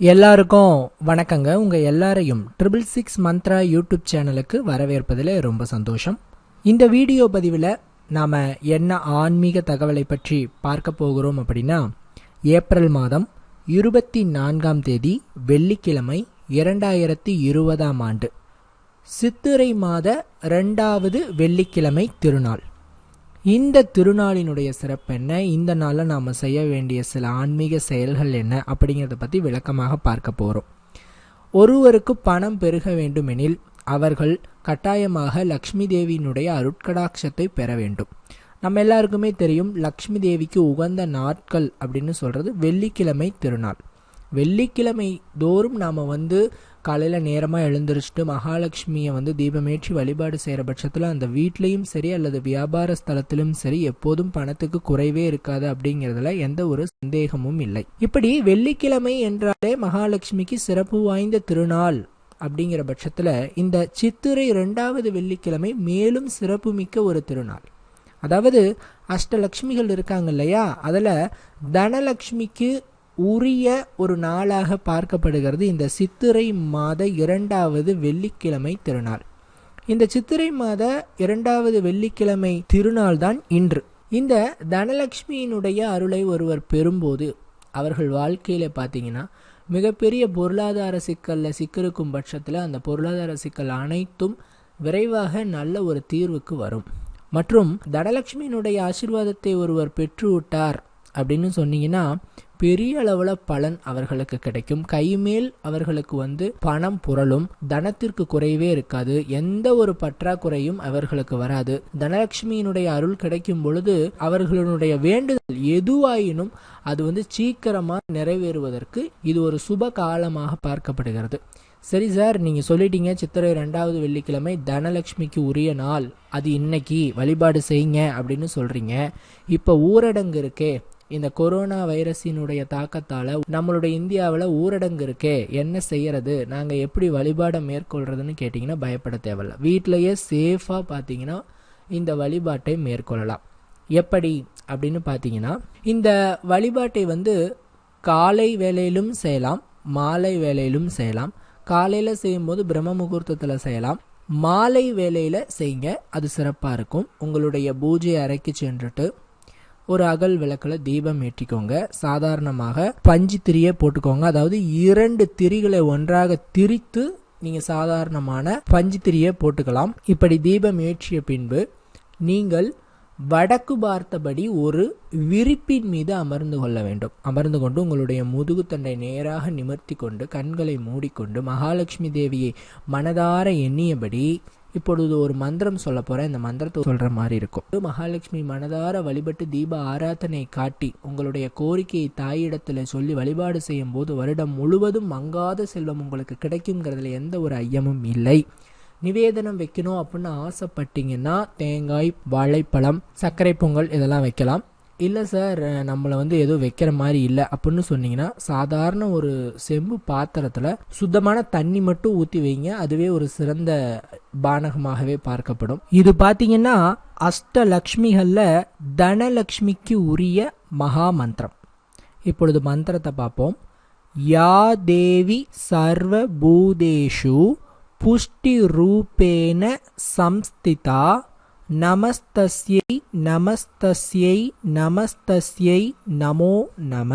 எல்லாருக்கும் வணக்கங்க. உங்கள் எல்லாரையும் ட்ரிபிள் சிக்ஸ் மந்த்ரா யூடியூப் சேனலுக்கு வரவேற்பதில் ரொம்ப சந்தோஷம். இந்த வீடியோ பதிவில் நாம் என்ன ஆன்மீக தகவலை பற்றி பார்க்க போகிறோம் அப்படின்னா ஏப்ரல் மாதம் இருபத்தி நான்காம் தேதி வெள்ளிக்கிழமை இரண்டாயிரத்தி இருபதாம் ஆண்டு சித்திரை மாத ரெண்டாவது வெள்ளிக்கிழமை திருநாள். இந்த திருநாளினுடைய சிறப்பு என்ன? இந்த நாளில் நாம் செய்ய வேண்டிய சில ஆன்மீக செயல்கள் என்ன? அப்படிங்கிறத பற்றி விளக்கமாக பார்க்க போகிறோம் ஒருவருக்கு பணம் பெருக வேண்டுமெனில் அவர்கள் கட்டாயமாக லக்ஷ்மி தேவியினுடைய அருட்கடாட்சத்தை பெற வேண்டும். நம்ம எல்லாருக்குமே தெரியும் லக்ஷ்மி தேவிக்கு உகந்த நாட்கள் அப்படின்னு சொல்கிறது வெள்ளிக்கிழமை திருநாள். வெள்ளிக்கிழமை தோறும் நாம் வந்து காலையில் நேரமாக எழுந்திரிச்சிட்டு மகாலட்சுமியை வந்து தீபமேற்றி வழிபாடு செய்கிற பட்சத்தில் அந்த வீட்லேயும் சரி அல்லது வியாபார ஸ்தலத்திலும் சரி எப்போதும் பணத்துக்கு குறைவே இருக்காது அப்படிங்கிறதுல எந்த ஒரு சந்தேகமும் இல்லை. இப்படி வெள்ளிக்கிழமை என்றாலே மகாலட்சுமிக்கு சிறப்பு வாய்ந்த திருநாள் அப்படிங்கிற பட்சத்தில் இந்த சித்திரை ரெண்டாவது வெள்ளிக்கிழமை மேலும் சிறப்புமிக்க ஒரு திருநாள். அதாவது அஷ்டலக்ஷ்மிகள் இருக்காங்க இல்லையா? அதில் தனலக்ஷ்மிக்கு உரிய ஒரு நாளாக பார்க்கப்படுகிறது இந்த சித்திரை மாத இரண்டாவது வெள்ளிக்கிழமை திருநாள். இந்த சித்திரை மாத இரண்டாவது வெள்ளிக்கிழமை திருநாள் தான் இன்று. இந்த தனலட்சுமியினுடைய அருளை ஒருவர் பெறும்போது அவர்கள் வாழ்க்கையில் பார்த்தீங்கன்னா மிகப்பெரிய பொருளாதார சிக்கலில் சிக்கிருக்கும் பட்சத்தில் அந்த பொருளாதார சிக்கல் அனைத்தும் விரைவாக நல்ல ஒரு தீர்வுக்கு வரும். மற்றும் தனலட்சுமியினுடைய ஆசிர்வாதத்தை ஒருவர் பெற்றுவிட்டார் அப்படின்னு சொன்னீங்கன்னா பெரிய அளவில் பலன் அவர்களுக்கு கிடைக்கும். கைமேல் அவர்களுக்கு வந்து பணம் புரளும். தனத்திற்கு குறைவே இருக்காது. எந்த ஒரு பற்றாக்குறையும் அவர்களுக்கு வராது. தனலட்சுமியினுடைய அருள் கிடைக்கும் பொழுது அவர்களுடைய வேண்டுதல் எதுவாயினும் அது வந்து சீக்கிரமாக நிறைவேறுவதற்கு இது ஒரு சுப காலமாக பார்க்கப்படுகிறது. சரி சார் நீங்கள் சொல்லிட்டீங்க சித்திரை ரெண்டாவது வெள்ளிக்கிழமை தனலட்சுமிக்கு உரிய நாள். அது இன்னைக்கு வழிபாடு செய்யுங்க அப்படின்னு சொல்கிறீங்க இப்போ ஊரடங்கு இருக்கே இந்த கொரோனா வைரஸினுடைய தாக்கத்தால் நம்மளுடைய இந்தியாவில் ஊரடங்கு இருக்கே என்ன செய்யறது? நாங்கள் எப்படி வழிபாடை மேற்கொள்றதுன்னு கேட்டிங்கன்னா பயப்பட தேவையில்ல. வீட்டிலையே சேஃபாக பார்த்தீங்கன்னா இந்த வழிபாட்டை மேற்கொள்ளலாம். எப்படி அப்படின்னு பார்த்தீங்கன்னா இந்த வழிபாட்டை வந்து காலை வேலையிலும் செய்யலாம் மாலை வேலையிலும் செய்யலாம். காலையில் செய்யும்போது பிரம்ம முகூர்த்தத்தில் செய்யலாம். மாலை வேலையில் செய்யுங்க அது சிறப்பாக இருக்கும். உங்களுடைய பூஜை அறைக்கு சென்றுட்டு ஒரு அகல் விளக்கில் தீபம் ஏற்றிக்கோங்க. சாதாரணமாக பஞ்சு திரியை போட்டுக்கோங்க. அதாவது இரண்டு திரிகளை ஒன்றாக திரித்து நீங்கள் சாதாரணமான பஞ்சு திரியை போட்டுக்கலாம். இப்படி தீபம் ஏற்றிய பின்பு நீங்கள் வடக்கு பார்த்தபடி ஒரு விரிப்பின் மீது அமர்ந்து கொள்ள வேண்டும். அமர்ந்து கொண்டு உங்களுடைய முதுகுத்தண்டை நேராக நிமிர்த்தி கொண்டு கண்களை மூடிக்கொண்டு மகாலட்சுமி தேவியை மனதார எண்ணியபடி இப்பொழுது ஒரு மந்திரம் சொல்ல போகிறேன் இந்த மந்திரத்தை சொல்கிற மாதிரி இருக்கும். மகாலட்சுமி மனதார வழிபட்டு தீப ஆராதனை காட்டி உங்களுடைய கோரிக்கையை தாயிடத்தில் சொல்லி வழிபாடு செய்யும் போது வருடம் முழுவதும் மங்காத செல்வம் உங்களுக்கு கிடைக்குங்கிறதுல எந்த ஒரு ஐயமும் இல்லை. நிவேதனம் வைக்கணும் அப்படின்னு ஆசைப்பட்டீங்கன்னா தேங்காய் வாழைப்பழம் சர்க்கரை பொங்கல் இதெல்லாம் வைக்கலாம். இல்லை சார் நம்மளை வந்து எதுவும் வைக்கிற மாதிரி இல்லை அப்படின்னு சொன்னீங்கன்னா சாதாரண ஒரு செம்பு பாத்திரத்தில் சுத்தமான தண்ணி மட்டும் ஊற்றி வைங்க. அதுவே ஒரு சிறந்த பானகமாகவே பார்க்கப்படும். இது பார்த்தீங்கன்னா அஷ்டலக்ஷ்மிகளில் தனலக்ஷ்மிக்கு உரிய மகா மந்திரம். இப்பொழுது மந்திரத்தை பார்ப்போம். யா தேவி சர்வ பூதேஷு புஷ்டி ரூபேன சம்ஸ்திதா நமஸ்தஸ்யை நமஸ்தஸ்யை நமஸ்தஸ்யை நமோ நம.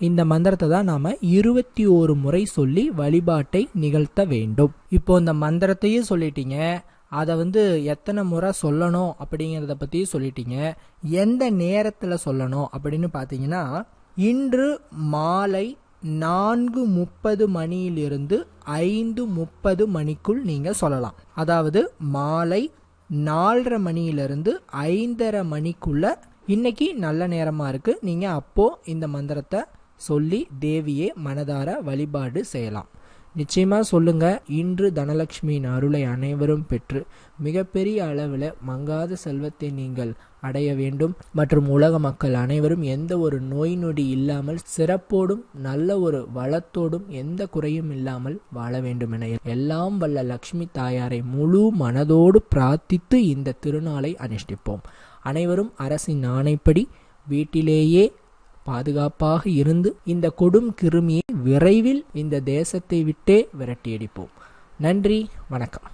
இந்த மந்திரத்தை தான் நாம் இருபத்தி ஒரு முறை சொல்லி வழிபாட்டை நிகழ்த்த வேண்டும். இப்போ இந்த மந்திரத்தையும் சொல்லிட்டீங்க. அதை வந்து எத்தனை முறை சொல்லணும் அப்படிங்கிறத பற்றியும் சொல்லிட்டீங்க. எந்த நேரத்தில் சொல்லணும் அப்படின்னு பார்த்தீங்கன்னா இன்று மாலை நான்கு முப்பது மணியிலிருந்து ஐந்து முப்பது மணிக்குள் நீங்கள் சொல்லலாம். அதாவது மாலை நாலரை மணியிலிருந்து ஐந்தரை மணிக்குள்ளே இன்னைக்கு நல்ல நேரமாக இருக்குது நீங்கள் அப்போது இந்த மந்திரத்தை சொல்லி தேவியே மனதார வழிபாடு செய்யலாம். நிச்சயமாக சொல்லுங்க. இன்று தனலட்சுமியின் அருளை அனைவரும் பெற்று மிகப்பெரிய அளவில் மங்காத செல்வத்தை நீங்கள் அடைய வேண்டும். மற்றும் உலக மக்கள் அனைவரும் எந்த ஒரு நோய் நொடி இல்லாமல் சிறப்போடும் நல்ல ஒரு வளத்தோடும் எந்த குறையும் இல்லாமல் வாழ வேண்டும் என எல்லாம் வல்ல லக்ஷ்மி தாயாரை முழு மனதோடு பிரார்த்தித்து இந்த திருநாளை அனுஷ்டிப்போம். அனைவரும் அரசின் ஆணைப்படி வீட்டிலேயே பாதுகாப்பாக இருந்து இந்த கொடும் கிருமியை விரைவில் இந்த தேசத்தை விட்டே விரட்டியடிப்போம். நன்றி வணக்கம்.